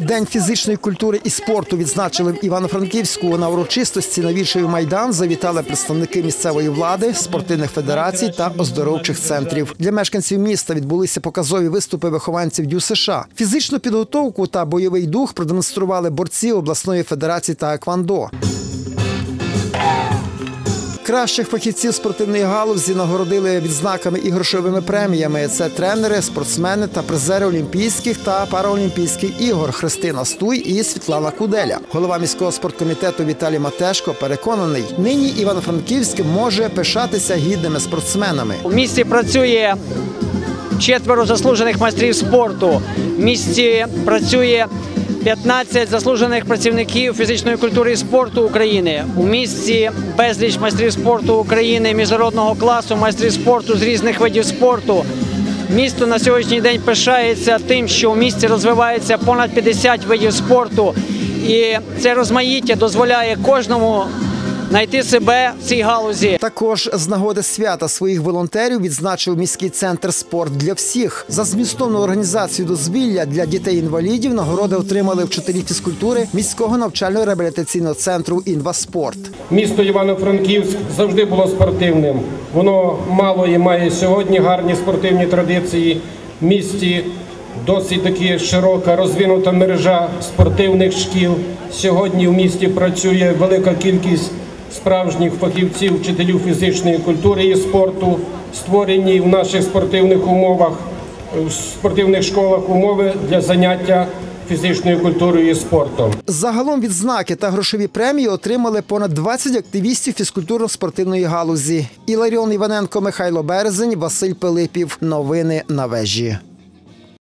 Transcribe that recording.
День фізичної культури і спорту відзначили в Івано-Франківську. На урочистості на вічою майдан завітали представники місцевої влади, спортивних федерацій та оздоровчих центрів. Для мешканців міста відбулися показові виступи вихованців Дю США. Фізичну підготовку та бойовий дух продемонстрували борці обласної федерації та еквандо. Кращих фахівців спортивної галузі нагородили відзнаками і грошовими преміями. Це тренери, спортсмени та призери Олімпійських та Параолімпійських ігор Христина Стуй і Світлана Куделя. Голова міського спорткомітету Віталій Матешко переконаний, нині Івано-Франківськ може пишатися гідними спортсменами. У місті працює четверо заслужених майстрів спорту. В місті працює 15 заслужених працівників фізичної культури і спорту України. У місті безліч майстрів спорту України міжнародного класу, майстрів спорту з різних видів спорту. Місто на сьогоднішній день пишається тим, що у місті розвивається понад 50 видів спорту, і це розмаїття дозволяє кожному знайти себе в цій галузі. Також з нагоди свята своїх волонтерів відзначив міський центр спорт для всіх. За змістовну організацію дозвілля для дітей-інвалідів нагороди отримали вчителі фізкультури міського навчально-реабілітаційного центру Інваспорт. Місто Івано-Франківськ завжди було спортивним. Воно мало і має сьогодні гарні спортивні традиції. В місті досить таки широка розвинута мережа спортивних шкіл. Сьогодні в місті працює велика кількість справжніх фахівців, вчителів фізичної культури і спорту, створені в наших спортивних умовах, в спортивних школах умови для заняття фізичною культурою і спортом. Загалом відзнаки та грошові премії отримали понад 20 активістів фізкультурно-спортивної галузі. Іларіон Іваненко, Михайло Березень, Василь Пилипів. Новини на вежі.